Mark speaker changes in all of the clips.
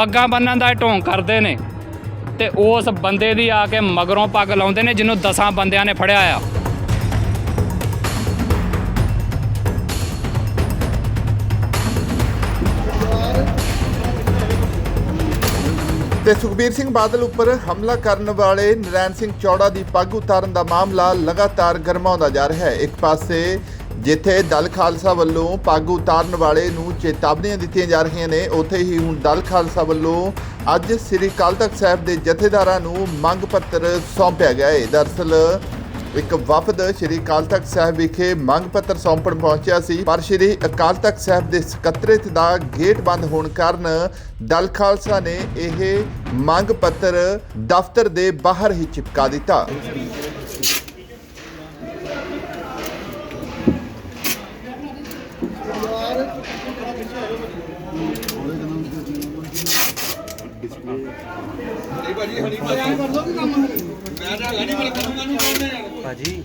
Speaker 1: ਪੱਗਾਂ ਬੰਨਣ ਦਾ ਢੋਂਗ ਕਰਦੇ ਨੇ ਤੇ ਉਸ ਬੰਦੇ ਦੀ ਆ ਕੇ ਮਗਰੋਂ ਪੱਗ ਲਾਉਂਦੇ ਨੇ ਜਿਹਨੂੰ ਦਸਾਂ ਬੰਦਿਆਂ ਨੇ ਫੜਿਆ ਆ।
Speaker 2: ਤੇ ਸੁਖਬੀਰ ਸਿੰਘ ਬਾਦਲ ਉੱਪਰ ਹਮਲਾ ਕਰਨ ਵਾਲੇ ਨਰੈਣ ਸਿੰਘ ਚੌੜਾ ਦੀ ਪੱਗ ਉਤਾਰਨ ਦਾ ਮਾਮਲਾ ਲਗਾਤਾਰ ਗਰਮਾਉਂਦਾ ਜਾ ਰਿਹਾ ਹੈ। ਇੱਕ ਪਾਸੇ ਜਿੱਥੇ ਦਲ ਖਾਲਸਾ ਵੱਲੋਂ ਪੱਗ ਉਤਾਰਨ ਵਾਲੇ ਨੂੰ ਚੇਤਾਵਨੀਆਂ ਦਿੱਤੀਆਂ ਜਾ ਰਹੀਆਂ ਨੇ, ਉੱਥੇ ਹੀ ਹੁਣ ਦਲ ਖਾਲਸਾ ਵੱਲੋਂ ਅੱਜ ਸ੍ਰੀ ਅਕਾਲ ਤਖਤ ਸਾਹਿਬ ਦੇ ਜਥੇਦਾਰਾਂ ਨੂੰ ਮੰਗ ਪੱਤਰ ਸੌਂਪਿਆ ਗਿਆ ਹੈ ਦਰਅਸਲ, ਇੱਕ ਵਫਦ ਸ਼੍ਰੀ ਅਕਾਲ ਤਖਤ ਸਾਹਿਬ ਵਿਖੇ ਮੰਗ ਪੱਤਰ ਸੌਂਪਣ ਪਹੁੰਚਿਆ ਸੀ, ਪਰ ਸ਼੍ਰੀ ਅਕਾਲ ਤਖਤ ਸਾਹਿਬ ਦੇ ਸਕੱਤਰੇਤ ਦਾ ਗੇਟ ਬੰਦ ਹੋਣ ਕਾਰਨ ਦਲ ਖਾਲਸਾ ਨੇ ਇਹ ਮੰਗ ਪੱਤਰ ਦਫ਼ਤਰ ਦੇ ਬਾਹਰ ਹੀ ਚਿਪਕਾ ਦਿੱਤਾ।
Speaker 3: ਭਾਜੀ।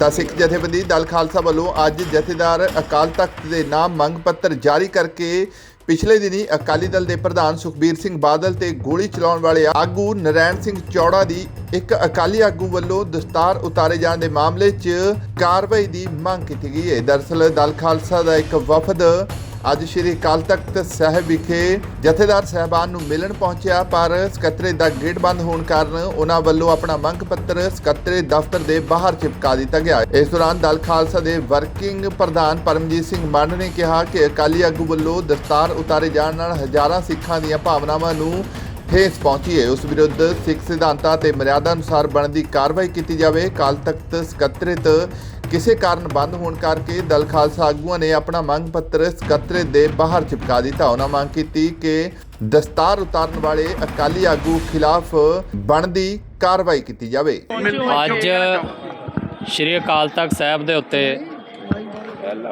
Speaker 2: ਤਾਂ ਸਿੱਖ ਜਥੇਬੰਦੀ ਦਲ ਖਾਲਸਾ ਵੱਲੋਂ ਅੱਜ ਜਥੇਦਾਰ ਅਕਾਲ ਤਖਤ ਦੇ ਨਾਮ ਮੰਗ ਪੱਤਰ ਜਾਰੀ ਕਰਕੇ ਪਿਛਲੇ ਦਿਨੀ ਅਕਾਲੀ ਦਲ ਦੇ ਪ੍ਰਧਾਨ ਸੁਖਬੀਰ ਸਿੰਘ ਬਾਦਲ ਤੇ ਗੋਲੀ ਚਲਾਉਣ ਵਾਲੇ ਆਗੂ ਨਰੈਣ ਸਿੰਘ ਚੌੜਾ ਦੀ ਇੱਕ ਅਕਾਲੀ ਆਗੂ ਵੱਲੋਂ ਦਸਤਾਰ ਉਤਾਰੇ ਜਾਣ ਦੇ ਮਾਮਲੇ 'ਚ ਕਾਰਵਾਈ ਦੀ ਮੰਗ ਕੀਤੀ ਗਈ ਹੈ। ਦਰਅਸਲ ਦਲ ਖਾਲਸਾ ਦਾ ਇੱਕ ਵਫਦ ਅੱਜ ਸ਼੍ਰੀ ਅਕਾਲ ਤਖਤ ਸਾਹਿਬ ਵਿਖੇ ਜਥੇਦਾਰ ਸਹਿਬਾਨ ਨੂੰ ਮਿਲਣ ਪਹੁੰਚਿਆ, ਪਰ ਸਕੱਤਰੇ ਦਾ ਗੇਟ ਬੰਦ ਹੋਣ ਕਾਰਨ ਉਹਨਾਂ ਵੱਲੋਂ ਆਪਣਾ ਮੰਗ ਪੱਤਰ ਸਕੱਤਰੇ ਦਫ਼ਤਰ ਦੇ ਬਾਹਰ ਚਿਪਕਾ ਦਿੱਤਾ ਗਿਆ। ਇਸ ਦੌਰਾਨ ਦਲ ਖਾਲਸਾ ਦੇ ਵਰਕਿੰਗ ਪ੍ਰਧਾਨ ਪਰਮਜੀਤ ਸਿੰਘ ਮੰਡ ਨੇ ਕਿਹਾ ਕਿ ਅਕਾਲੀ ਆਗੂ ਵੱਲੋਂ ਦਸਤਾਰ ਉਤਾਰੇ ਜਾਣ ਨਾਲ ਹਜ਼ਾਰਾਂ ਸਿੱਖਾਂ ਦੀਆਂ ਭਾਵਨਾਵਾਂ ਨੂੰ ਠੇਸ ਪਹੁੰਚੀ ਹੈ। ਉਸ ਵਿਰੁੱਧ ਸਿੱਖ ਸਿਧਾਂਤਾਂ ਤੇ ਮਰਿਆਦਾ ਅਨੁਸਾਰ ਬਣਦੀ ਕਾਰਵਾਈ ਕੀਤੀ ਜਾਵੇ। ਅਕਾਲ ਤਖਤ ਸਕੱਤਰੇਤ ਕਿਸੇ ਕਾਰਨ ਬੰਦ ਹੋਣ ਕਰਕੇ ਦਲ ਖਾਲਸਾ ਆਗੂਆਂ ਨੇ ਆਪਣਾ ਮੰਗ ਪੱਤਰ ਸਕੱਤਰੇ ਦੇ ਬਾਹਰ ਚਿਪਕਾ ਦਿੱਤਾ। ਉਹਨਾਂ ਮੰਗ ਕੀਤੀ ਕਿ ਦਸਤਾਰ ਉਤਾਰਨ ਵਾਲੇ ਅਕਾਲੀ ਆਗੂ ਖਿਲਾਫ ਬਣਦੀ ਕਾਰਵਾਈ ਕੀਤੀ ਜਾਵੇ।
Speaker 1: ਅੱਜ ਸ਼੍ਰੀ ਅਕਾਲ ਤਖਤ ਸਾਹਿਬ ਦੇ ਉੱਤੇ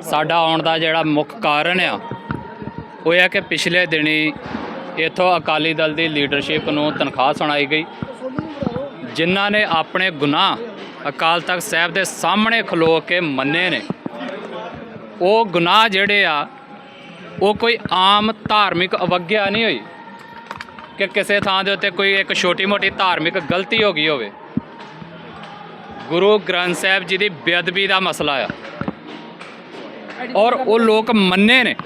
Speaker 1: ਸਾਡਾ ਆਉਣ ਦਾ ਜਿਹੜਾ ਮੁੱਖ ਕਾਰਨ ਆ, ਉਹ ਹੈ ਕਿ ਪਿਛਲੇ ਦਿਨੀ ਇਥੋਂ ਅਕਾਲੀ ਦਲ ਦੀ ਲੀਡਰਸ਼ਿਪ ਨੂੰ ਤਨਖਾਹ ਸੁਣਾਈ ਗਈ। ਜਿਨ੍ਹਾਂ ਨੇ ਆਪਣੇ ਗੁਨਾਹ ਅਕਾਲ ਤਖਤ ਸਾਹਿਬ ਦੇ ਸਾਹਮਣੇ ਖਲੋ ਕੇ ਮੰਨੇ ਨੇ। ਉਹ ਗੁਨਾਹ ਜਿਹੜੇ ਆ, ਉਹ ਕੋਈ ਆਮ ਧਾਰਮਿਕ ਅਵਗਿਆ ਨਹੀਂ ਹੋਈ ਕਿ ਕਿਸੇ ਥਾਂ ਦੇ ਉੱਤੇ ਕੋਈ ਇੱਕ ਛੋਟੀ-ਮੋਟੀ ਧਾਰਮਿਕ ਗਲਤੀ ਹੋ ਗਈ ਹੋਵੇ। ਗੁਰੂ ਗ੍ਰੰਥ ਸਾਹਿਬ ਜੀ ਦੀ ਬੇਅਦਬੀ ਦਾ ਮਸਲਾ ਆ। ਔਰ ਉਹ ਲੋਕ ਮੰਨੇ ਨੇ।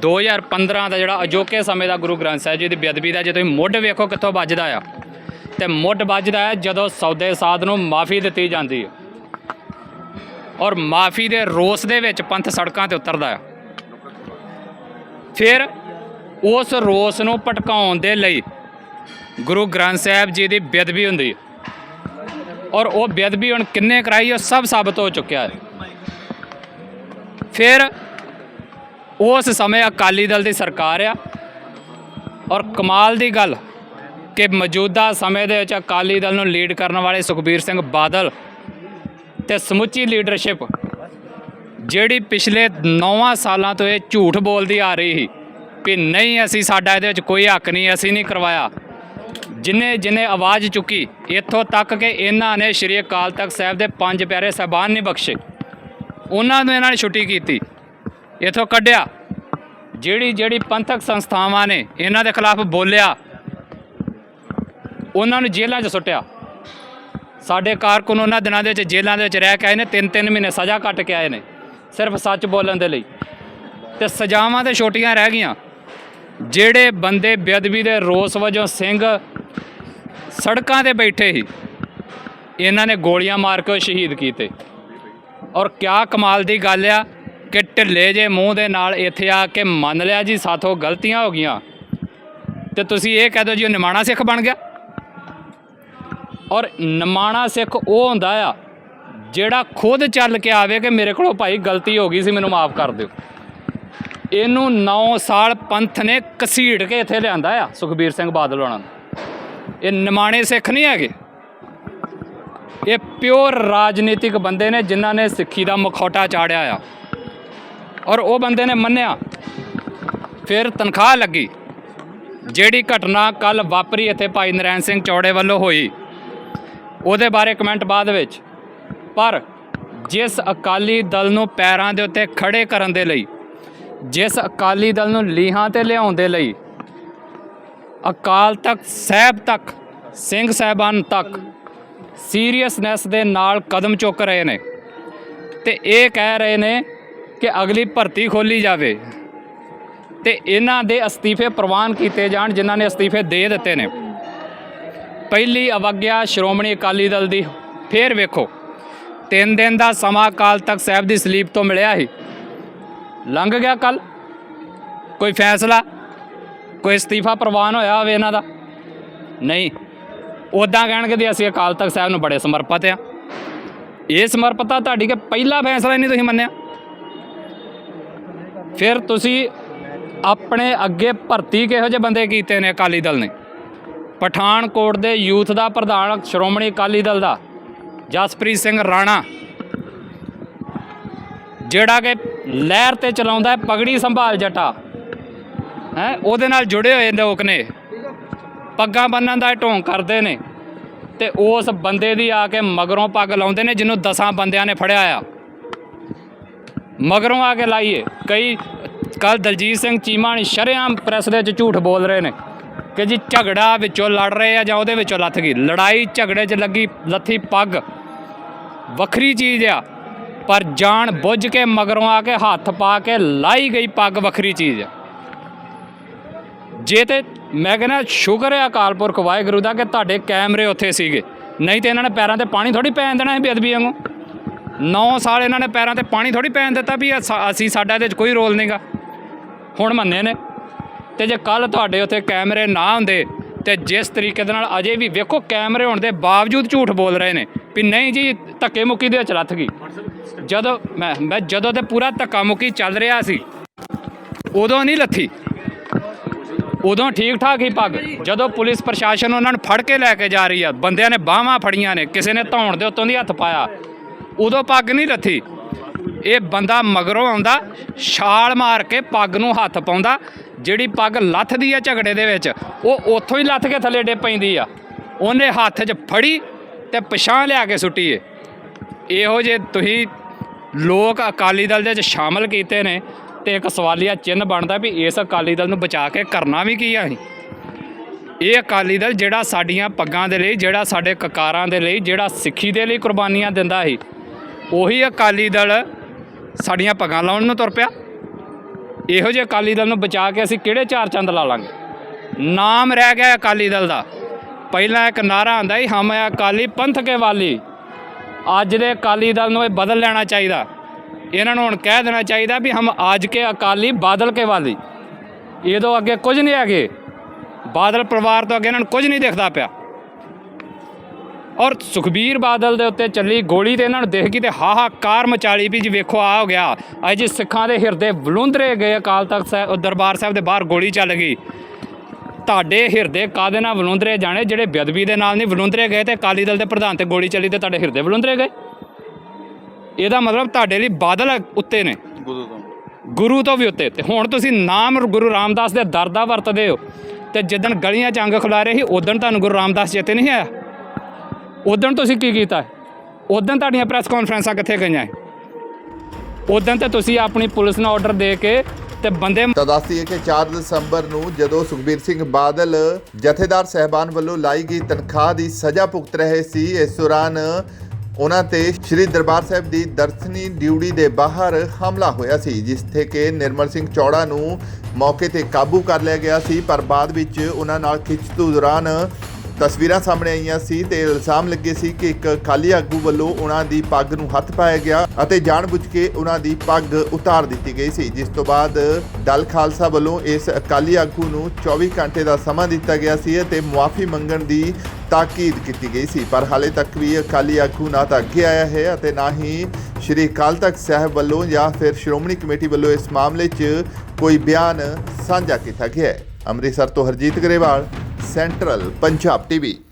Speaker 1: 2015 ਦਾ ਜਿਹੜਾ ਅਜੋਕੇ ਸਮੇਂ ਦਾ ਗੁਰੂ ਗ੍ਰੰਥ ਸਾਹਿਬ ਜੀ ਦੀ ਬੇਅਦਬੀ ਦਾ, ਜੇ ਤੁਸੀਂ ਮੁੱਢ ਵੇਖੋ ਕਿੱਥੋਂ ਵੱਜਦਾ ਆ ਤੇ ਮੁੱਢ ਵੱਜਦਾ ਹੈ ਜਦੋਂ ਸੌਦੇ ਸਾਧ ਨੂੰ ਮਾਫੀ ਦਿੱਤੀ ਜਾਂਦੀ ਹੈ। ਔਰ ਮਾਫੀ ਦੇ ਰੋਸ ਦੇ ਵਿੱਚ ਪੰਥ ਸੜਕਾਂ ਤੇ ਉਤਰਦਾ ਹੈ। ਫਿਰ ਉਸ ਰੋਸ ਨੂੰ ਭਟਕਾਉਣ ਦੇ ਲਈ ਗੁਰੂ ਗ੍ਰੰਥ ਸਾਹਿਬ ਜੀ ਦੀ ਬੇਅਦਬੀ ਹੁੰਦੀ ਹੈ। ਔਰ ਉਹ ਬੇਅਦਬੀ ਹੁਣ ਕਿੰਨੇ ਕਰਾਈ ਉਹ ਸਭ ਸਾਬਤ ਹੋ ਚੁੱਕਿਆ ਹੈ। ਫਿਰ ਉਸ ਸਮੇਂ ਅਕਾਲੀ ਦਲ ਦੀ ਸਰਕਾਰ ਆ। ਔਰ ਕਮਾਲ ਦੀ ਗੱਲ ਕਿ ਮੌਜੂਦਾ ਸਮੇਂ ਦੇ ਵਿੱਚ ਅਕਾਲੀ ਦਲ ਨੂੰ ਲੀਡ ਕਰਨ ਵਾਲੇ ਸੁਖਬੀਰ ਸਿੰਘ ਬਾਦਲ ਤੇ ਸਮੁੱਚੀ ਲੀਡਰਸ਼ਿਪ ਜਿਹੜੀ ਪਿਛਲੇ 9 ਸਾਲਾਂ ਤੋਂ ਇਹ ਝੂਠ ਬੋਲਦੀ ਆ ਰਹੀ ਸੀ ਕਿ ਨਹੀਂ, ਅਸੀਂ ਸਾਡਾ ਇਹਦੇ ਵਿੱਚ ਕੋਈ ਹੱਕ ਨਹੀਂ, ਅਸੀਂ ਨਹੀਂ ਕਰਵਾਇਆ। ਜਿਨੇ ਜਿਨੇ ਆਵਾਜ਼ ਚੁੱਕੀ, ਇੱਥੋਂ ਤੱਕ ਕਿ ਇਹਨਾਂ ਨੇ ਸ਼੍ਰੀ ਅਕਾਲ ਤਖਤ ਸਾਹਿਬ ਦੇ ਪੰਜ ਪਿਆਰੇ ਸਾਹਿਬਾਨ ਨਹੀਂ ਬਖਸ਼ੇ। ਉਹਨਾਂ ਨੂੰ ਇਹਨਾਂ ਨੇ ਛੁੱਟੀ ਕੀਤੀ। ਇੱਥੋਂ ਕੱਢਿਆ। ਜਿਹੜੀ ਜਿਹੜੀ ਪੰਥਕ ਸੰਸਥਾਵਾਂ ਨੇ, ਇਹਨਾਂ ਦੇ ਖਿਲਾਫ ਬੋਲਿਆ। ਉਹਨਾਂ ਨੂੰ ਜੇਲ੍ਹਾਂ 'ਚ ਸੁੱਟਿਆ। ਸਾਡੇ ਕਾਰਕੁਨ ਉਹਨਾਂ ਦਿਨਾਂ ਦੇ ਵਿੱਚ ਜੇਲ੍ਹਾਂ ਦੇ ਵਿੱਚ ਰਹਿ ਕੇ ਆਏ ਨੇ ਤਿੰਨ ਤਿੰਨ ਮਹੀਨੇ ਸਜ਼ਾ ਕੱਟ ਕੇ ਆਏ ਨੇ, ਸਿਰਫ ਸੱਚ ਬੋਲਣ ਦੇ ਲਈ। ਤੇ ਸਜ਼ਾਵਾਂ ਤੇ ਛੋਟੀਆਂ ਰਹਿ ਗਈਆਂ। ਜਿਹੜੇ ਬੰਦੇ ਬੇਅਦਬੀ ਦੇ ਰੋਸ ਵਜੋਂ ਸਿੰਘ ਸੜਕਾਂ ਤੇ ਬੈਠੇ ਸੀ, ਇਹਨਾਂ ਨੇ ਗੋਲੀਆਂ ਮਾਰ ਕੇ ਉਹ ਸ਼ਹੀਦ ਕੀਤੇ। ਔਰ ਕਿਆ ਕਮਾਲ ਦੀ ਗੱਲ ਆ ਕਿ ਢਿੱਲੇ ਜੇ ਮੂੰਹ ਦੇ ਨਾਲ ਇੱਥੇ ਆ ਕੇ ਮੰਨ ਲਿਆ ਜੀ, ਸਾਥੋਂ ਗਲਤੀਆਂ ਹੋ ਗਈਆਂ। ਤੇ ਤੁਸੀਂ ਇਹ ਕਹਿ ਦਿਓ ਜੀ, ਉਹ ਨਿਮਾਣਾ ਸਿੱਖ ਬਣ ਗਿਆ। ਔਰ ਨਮਾਣਾ ਸਿੱਖ ਉਹ ਹੁੰਦਾ ਆ ਜਿਹੜਾ ਖੁਦ ਚੱਲ ਕੇ ਆਵੇ ਕਿ ਮੇਰੇ ਕੋਲੋਂ ਭਾਈ ਗਲਤੀ ਹੋ ਗਈ ਸੀ, ਮੈਨੂੰ ਮਾਫ ਕਰ ਦਿਓ। ਇਹਨੂੰ 9 ਸਾਲ ਪੰਥ ਨੇ ਕਸੀੜ ਕੇ ਇੱਥੇ ਲਿਆਂਦਾ ਆ, ਸੁਖਬੀਰ ਸਿੰਘ ਬਾਦਲ ਹੋਣਾ ਨੂੰ। ਇਹ ਨਿਮਾਣੇ ਸਿੱਖ ਨਹੀਂ ਹੈਗੇ। ਇਹ ਪਿਓਰ ਰਾਜਨੀਤਿਕ ਬੰਦੇ ਨੇ ਜਿਨ੍ਹਾਂ ਨੇ ਸਿੱਖੀ ਦਾ ਮਖੌਟਾ ਚਾੜਿਆ ਆ। ਔਰ ਉਹ ਬੰਦੇ ਨੇ ਮੰਨਿਆ, ਫਿਰ ਤਨਖਾਹ ਲੱਗੀ। ਜਿਹੜੀ ਘਟਨਾ ਕੱਲ ਵਾਪਰੀ ਇੱਥੇ ਭਾਈ ਨਰੈਣ ਸਿੰਘ ਚੌੜੇ ਵੱਲੋਂ ਹੋਈ। ਉਹਦੇ ਬਾਰੇ ਕਮੈਂਟ ਬਾਅਦ ਵਿੱਚ। ਪਰ ਜਿਸ ਅਕਾਲੀ ਦਲ ਨੂੰ ਪੈਰਾਂ ਦੇ ਉੱਤੇ ਖੜੇ ਕਰਨ ਦੇ ਲਈ, ਜਿਸ ਅਕਾਲੀ ਦਲ ਨੂੰ ਲੀਹਾਂ ਤੇ ਲਿਆਉਣ ਦੇ ਲਈ, ਅਕਾਲ ਤਖਤ ਸਾਹਿਬ ਤੱਕ, ਸਿੰਘ ਸਾਹਿਬਾਨ ਤੱਕ ਸੀਰੀਅਸਨੈਸ ਦੇ ਨਾਲ ਕਦਮ ਚੁੱਕ ਰਹੇ ਨੇ ਤੇ ਇਹ ਕਹਿ ਰਹੇ ਨੇ ਕਿ ਅਗਲੀ ਭਰਤੀ ਖੋਲੀ ਜਾਵੇ ਤੇ ਇਹਨਾਂ ਦੇ ਅਸਤੀਫੇ ਪ੍ਰਵਾਨ ਕੀਤੇ ਜਾਣ ਜਿਨ੍ਹਾਂ ਨੇ ਅਸਤੀਫੇ ਦੇ ਦਿੱਤੇ ਨੇ। ਪਹਿਲੀ ਅਵਗਿਆ ਸ਼੍ਰੋਮਣੀ ਅਕਾਲੀ ਦਲ ਦੀ, ਫੇਰ ਵੇਖੋ। ਤਿੰਨ ਦਿਨ ਦਾ ਸਮਾਂ ਅਕਾਲ ਤਖਤ ਸਾਹਿਬ ਦੀ ਸਲੀਪ ਤੋਂ ਮਿਲਿਆ ਸੀ। ਲੰਘ ਗਿਆ ਕੱਲ ਕੋਈ ਫੈਸਲਾ? ਕੋਈ ਅਸਤੀਫਾ ਪ੍ਰਵਾਨ ਹੋਇਆ ਹੋਵੇ ਇਹਨਾਂ ਦਾ? ਨਹੀਂ। ਉਦਾਂ ਕਹਿਣਗੇ ਵੀ ਅਸੀਂ ਅਕਾਲ ਤਖਤ ਸਾਹਿਬ ਨੂੰ ਬੜੇ ਸਮਰਪਿਤ ਆ ਇਹ ਸਮਰਪਿਤਤਾ ਤੁਹਾਡੀ ਕਿ ਪਹਿਲਾ ਫੈਸਲਾ ਹੀ ਨਹੀਂ ਤੁਸੀਂ ਮੰਨਿਆ? ਫਿਰ ਤੁਸੀਂ ਆਪਣੇ ਅੱਗੇ ਭਰਤੀ ਕਿਹੋ ਜਿਹੇ ਬੰਦੇ ਕੀਤੇ ਨੇ ਅਕਾਲੀ ਦਲ ਨੇ? ਪਠਾਨਕੋਟ ਦੇ ਯੂਥ ਦਾ ਪ੍ਰਧਾਨ ਸ਼੍ਰੋਮਣੀ ਅਕਾਲੀ ਦਲ ਦਾ, ਜਸਪ੍ਰੀਤ ਸਿੰਘ ਰਾਣਾ। ਜਿਹੜਾ ਕਿ ਲਹਿਰ ਤੇ ਚਲਾਉਂਦਾ ਹੈ, ਪਗੜੀ ਸੰਭਾਲ ਜਟਾ। ਹੈ, ਉਹਦੇ ਨਾਲ ਜੁੜੇ ਹੋਏ ਲੋਕ ਨੇ। ਪੱਗਾਂ ਬੰਨਣ ਦਾ ਇਹ ਢੋਂਗ ਕਰਦੇ ਨੇ। ਤੇ ਉਸ ਬੰਦੇ ਦੀ ਆ ਕੇ ਮਗਰੋਂ ਪੱਗ ਲਾਉਂਦੇ ਨੇ, ਜਿਹਨੂੰ ਦਸਾਂ ਬੰਦਿਆਂ ਨੇ ਫੜਿਆ ਆ। ਮਗਰੋਂ ਆ ਕੇ ਲਾਈਏ। ਕਈ ਕੱਲ ਦਲਜੀਤ ਸਿੰਘ ਚੀਮਾ ਨੇ, ਸ਼ਰੇਆਮ ਪ੍ਰੈਸ ਦੇ ਵਿੱਚ ਝੂਠ ਬੋਲ ਰਹੇ ਨੇ। ਕਿ ਜੀ ਝਗੜਾ ਵਿੱਚੋਂ ਲੜ ਰਹੇ ਆ ਜਾਂ ਉਹਦੇ ਵਿੱਚੋਂ ਲੱਥ ਗਈ। ਲੜਾਈ ਝਗੜੇ 'ਚ ਲੱਗੀ, ਲੱਥੀ ਪੱਗ। ਵੱਖਰੀ ਚੀਜ਼ ਆ, ਪਰ ਜਾਣ ਬੁੱਝ ਕੇ ਮਗਰੋਂ ਆ ਕੇ ਹੱਥ ਪਾ ਕੇ ਲਾਈ ਗਈ ਪੱਗ ਵੱਖਰੀ ਚੀਜ਼ ਆ। ਜੇ ਤੇ ਮੈਂ ਕਹਿੰਦਾ ਸ਼ੁਕਰ ਹੈ ਅਕਾਲ ਪੁਰਖ ਵਾਹਿਗੁਰੂ ਦਾ ਕਿ ਤੁਹਾਡੇ ਕੈਮਰੇ ਉੱਥੇ ਸੀਗੇ। ਨਹੀਂ ਤੇ ਇਹਨਾਂ ਨੇ ਪੈਰਾਂ ਤੇ ਪਾਣੀ ਥੋੜੀ ਪੈਣ ਦੇਣਾ ਸੀ ਬੇਅਦਬੀ ਵਾਂਗੂ। 9 ਸਾਲ ਇਹਨਾਂ ਨੇ ਪੈਰਾਂ ਤੇ ਪਾਣੀ ਥੋੜੀ ਪੈਣ ਦਿੱਤਾ ਵੀ ਅਸੀਂ ਸਾਡਾ ਇਹਦੇ 'ਚ ਕੋਈ ਰੋਲ ਨਹੀਂਗਾ ਹੁਣ ਮੰਨੇ ਨੇ। ਤੇ ਜੇ ਕੱਲ ਤੁਹਾਡੇ ਉੱਥੇ ਕੈਮਰੇ ਨਾ ਹੁੰਦੇ ਤੇ ਜਿਸ ਤਰੀਕੇ ਦੇ ਨਾਲ ਅਜੇ ਵੀ ਵੇਖੋ ਕੈਮਰੇ ਹੋਣ ਦੇ ਬਾਵਜੂਦ ਝੂਠ ਬੋਲ ਰਹੇ ਨੇ ਵੀ ਨਹੀਂ ਜੀ, ਧੱਕੇ ਮੁੱਕੀ ਦੇ ਵਿੱਚ ਰੱਥ ਗਈ। ਜਦੋਂ ਮੈਂ ਮੈਂ ਜਦੋਂ ਤੇ ਪੂਰਾ ਧੱਕਾ ਮੁੱਕੀ ਚੱਲ ਰਿਹਾ ਸੀ, ਉਦੋਂ ਨਹੀਂ ਲੱਥੀ। ਉਦੋਂ ਠੀਕ ਠਾਕ ਹੀ ਪੱਗ ਜਦੋਂ ਪੁਲਿਸ ਪ੍ਰਸ਼ਾਸਨ ਉਹਨਾਂ ਨੂੰ ਫੜ ਕੇ ਲੈ ਕੇ ਜਾ ਰਹੀ ਆ, ਬੰਦਿਆਂ ਨੇ ਬਾਹਾਂ ਫੜੀਆਂ ਨੇ, ਕਿਸੇ ਨੇ ਧੌਣ ਦੇ ਉੱਤੋਂ ਦੀ ਹੱਥ ਪਾਇਆ, ਉਦੋਂ ਪੱਗ ਨਹੀਂ ਲੱਥੀ। ਇਹ ਬੰਦਾ ਮਗਰੋਂ ਆਉਂਦਾ, ਛਾਲ ਮਾਰ ਕੇ ਪੱਗ ਨੂੰ ਹੱਥ ਪਾਉਂਦਾ ਜਿਹੜੀ ਪੱਗ ਲੱਥਦੀ ਆ ਝਗੜੇ ਦੇ ਵਿੱਚ, ਉਹ ਉੱਥੋਂ ਹੀ ਲੱਥ ਕੇ ਥੱਲੇ ਡੇ ਪੈਂਦੀ ਆ। ਉਹਨੇ ਹੱਥ 'ਚ ਫੜੀ ਤੇ ਪਛਾਣ ਲਿਆ ਕੇ ਸੁੱਟੀ ਏ। ਇਹੋ ਜੇ ਤੁਸੀਂ ਲੋਕ ਅਕਾਲੀ ਦਲ ਦੇ ਵਿੱਚ ਸ਼ਾਮਲ ਕੀਤੇ ਨੇ ਤੇ ਇੱਕ ਸਵਾਲੀਆ ਚਿੰਨ੍ਹ ਬਣਦਾ ਵੀ ਇਸ ਅਕਾਲੀ ਦਲ ਨੂੰ ਬਚਾ ਕੇ ਕਰਨਾ ਵੀ ਕੀ ਆ ਅਸੀਂ? ਇਹ ਅਕਾਲੀ ਦਲ ਜਿਹੜਾ ਸਾਡੀਆਂ ਪੱਗਾਂ ਦੇ ਲਈ, ਜਿਹੜਾ ਸਾਡੇ ਕਕਾਰਾਂ ਦੇ ਲਈ, ਜਿਹੜਾ ਸਿੱਖੀ ਦੇ ਲਈ ਕੁਰਬਾਨੀਆਂ ਦਿੰਦਾ ਸੀ, ਉਹੀ ਅਕਾਲੀ ਦਲ ਸਾਡੀਆਂ ਪੱਗਾਂ ਲਾਉਣ ਨੂੰ ਤੁਰ ਪਿਆ। ਇਹੋ ਜਿਹੇ ਅਕਾਲੀ ਦਲ ਨੂੰ ਬਚਾ ਕੇ ਅਸੀਂ ਕਿਹੜੇ ਚਾਰ ਚੰਦ ਲਾ ਲਾਂਗੇ? ਨਾਮ ਰਹਿ ਗਿਆ ਅਕਾਲੀ ਦਲ ਦਾ। ਪਹਿਲਾਂ ਇੱਕ ਨਾਰਾ ਆਂਦਾ ਸੀ, ਹਮ ਹੈ ਅਕਾਲੀ ਪੰਥ ਕੇ ਵਾਲੀ। ਅੱਜ ਦੇ ਅਕਾਲੀ ਦਲ ਨੂੰ ਇਹ ਬਦਲ ਲੈਣਾ ਚਾਹੀਦਾ। ਇਹਨਾਂ ਨੂੰ ਹੁਣ ਕਹਿ ਦੇਣਾ ਚਾਹੀਦਾ ਵੀ ਹਮ ਅੱਜ ਕੇ ਅਕਾਲੀ ਬਾਦਲ ਕੇ ਵਾਲੀ। ਇਹ ਤੋਂ ਅੱਗੇ ਕੁਝ ਨਹੀਂ ਹੈਗੇ। ਬਾਦਲ ਪਰਿਵਾਰ ਤੋਂ ਅੱਗੇ ਇਹਨਾਂ ਨੂੰ ਕੁਝ ਨਹੀਂ ਦਿਖਦਾ ਪਿਆ। ਔਰ ਸੁਖਬੀਰ ਬਾਦਲ ਦੇ ਉੱਤੇ ਚੱਲੀ ਗੋਲੀ ਤੇ ਇਹਨਾਂ ਨੂੰ ਦੇਖ ਗਈ ਤੇ ਹਾਹਾਕਾਰ ਮਚਾਲੀ ਵੀ ਜੀ ਵੇਖੋ ਆ ਹੋ ਗਿਆ। ਅੱਜ ਸਿੱਖਾਂ ਦੇ ਹਿਰਦੇ ਵਲੁੰਦਰੇ ਗਏ ਅਕਾਲ ਤਖਤ ਸਾਹਿਬ ਦਰਬਾਰ ਸਾਹਿਬ ਦੇ ਬਾਹਰ ਗੋਲੀ ਚੱਲ ਗਈ। ਤੁਹਾਡੇ ਹਿਰਦੇ ਕਾਦੇ ਨਾਲ ਵਲੁੰਦਰੇ ਜਾਣੇ? ਜਿਹੜੇ ਬੇਅਦਬੀ ਦੇ ਨਾਲ ਨਹੀਂ ਵਲੁੰਦਰੇ ਗਏ ਤੇ ਅਕਾਲੀ ਦਲ ਦੇ ਪ੍ਰਧਾਨ ਤੇ ਗੋਲੀ ਚੱਲੀ ਤੇ ਤੁਹਾਡੇ ਹਿਰਦੇ ਵਲੁੰਦਰੇ ਗਏ? ਇਹਦਾ ਮਤਲਬ ਤੁਹਾਡੇ ਲਈ ਬਾਦਲ ਉੱਤੇ ਨੇ। ਗੁਰੂ ਤੋਂ ਵੀ ਉੱਤੇ। ਤੇ ਹੁਣ ਤੁਸੀਂ ਨਾਮ ਗੁਰੂ ਰਾਮਦਾਸ ਦੇ ਦਰ ਦਾ ਵਰਤਦੇ ਹੋ। ਤੇ ਜਿੱਦਣ ਗਲੀਆਂ ਚ ਅੰਗ ਖੁਲਾ ਰਹੇ ਸੀ ਉਦੋਂ ਤੁਹਾਨੂੰ ਗੁਰੂ ਰਾਮਦਾਸ ਚੇਤੇ ਨਹੀਂ ਆਇਆ? ਉਦੋਂ ਤੁਸੀਂ ਕੀ ਕੀਤਾ? ਉਦੋਂ ਤੁਹਾਡੀਆਂ ਪ੍ਰੈਸ ਕਾਨਫਰੰਸਾਂ ਕਿੱਥੇ ਗਈਆਂ? ਉਦੋਂ ਤੇ ਤੁਸੀਂ ਆਪਣੀ ਪੁਲਿਸ ਨੂੰ ਆਰਡਰ ਦੇ ਕੇ ਤੇ ਬੰਦੇ
Speaker 2: ਤਾਂ ਦੱਸਦੀ ਹੈ ਕਿ 4 ਦਸੰਬਰ ਨੂੰ ਜਦੋਂ ਸੁਖਬੀਰ ਸਿੰਘ ਬਾਦਲ ਜਥੇਦਾਰ ਸਹਿਬਾਨ ਵੱਲੋਂ ਲਾਈ ਗਈ ਤਨਖਾਹ ਦੀ ਸਜ਼ਾ ਭੁਗਤ ਰਹੇ ਸੀ, ਇਸ ਦੌਰਾਨ ਉਹਨਾਂ ਤੇ ਸ੍ਰੀ ਦਰਬਾਰ ਸਾਹਿਬ ਦੀ ਦਰਸ਼ਨੀ ਡਿਊਟੀ ਦੇ ਬਾਹਰ ਹਮਲਾ ਹੋਇਆ ਸੀ, ਜਿੱਥੇ ਕਿ ਨਿਰਮਲ ਸਿੰਘ ਚੌੜਾ ਨੂੰ ਮੌਕੇ ਤੇ ਕਾਬੂ ਕਰ ਲਿਆ ਗਿਆ ਸੀ, ਪਰ ਬਾਅਦ ਵਿੱਚ ਉਹਨਾਂ ਨਾਲ ਖਿੱਚਤੂ ਦੌਰਾਨ ਤਸਵੀਰਾਂ ਸਾਹਮਣੇ ਆਈਆਂ ਸੀ ਤੇ ਇਲਜ਼ਾਮ ਲੱਗੇ ਸੀ ਕਿ ਇੱਕ ਖਾਲੀ ਆਗੂ ਵੱਲੋਂ ਉਹਨਾਂ ਦੀ ਪੱਗ ਨੂੰ ਹੱਥ ਪਾਇਆ ਗਿਆ ਅਤੇ ਜਾਣਬੁੱਝ ਕੇ ਉਹਨਾਂ ਦੀ ਪੱਗ ਉਤਾਰ ਦਿੱਤੀ ਗਈ ਸੀ, ਜਿਸ ਤੋਂ ਬਾਅਦ ਦਲ ਖਾਲਸਾ ਵੱਲੋਂ ਇਸ ਅਕਾਲੀ ਆਗੂ ਨੂੰ 24 ਘੰਟੇ ਦਾ ਸਮਾਂ ਦਿੱਤਾ ਗਿਆ ਸੀ ਅਤੇ ਮੁਆਫੀ ਮੰਗਣ ਦੀ ਤਾਕੀਦ ਕੀਤੀ ਗਈ ਸੀ। ਪਰ ਹਾਲੇ ਤੱਕ ਵੀ ਅਕਾਲੀ ਆਗੂ ਨਾ ਤਾਂ ਅੱਗੇ ਆਇਆ ਹੈ ਅਤੇ ਨਾ ਹੀ ਸ਼੍ਰੀ ਅਕਾਲ ਤਖਤ ਸਾਹਿਬ ਵੱਲੋਂ ਜਾਂ ਫਿਰ ਸ਼੍ਰੋਮਣੀ ਕਮੇਟੀ ਵੱਲੋਂ ਇਸ ਮਾਮਲੇ 'ਚ ਕੋਈ ਬਿਆਨ ਸਾਂਝਾ ਕੀਤਾ ਗਿਆ ਹੈ। ਅੰਮ੍ਰਿਤਸਰ ਤੋਂ ਹਰਜੀਤ ਗਰੇਵਾਲ ਸੈਂਟਰਲ ਪੰਜਾਬ ਟੀਵੀ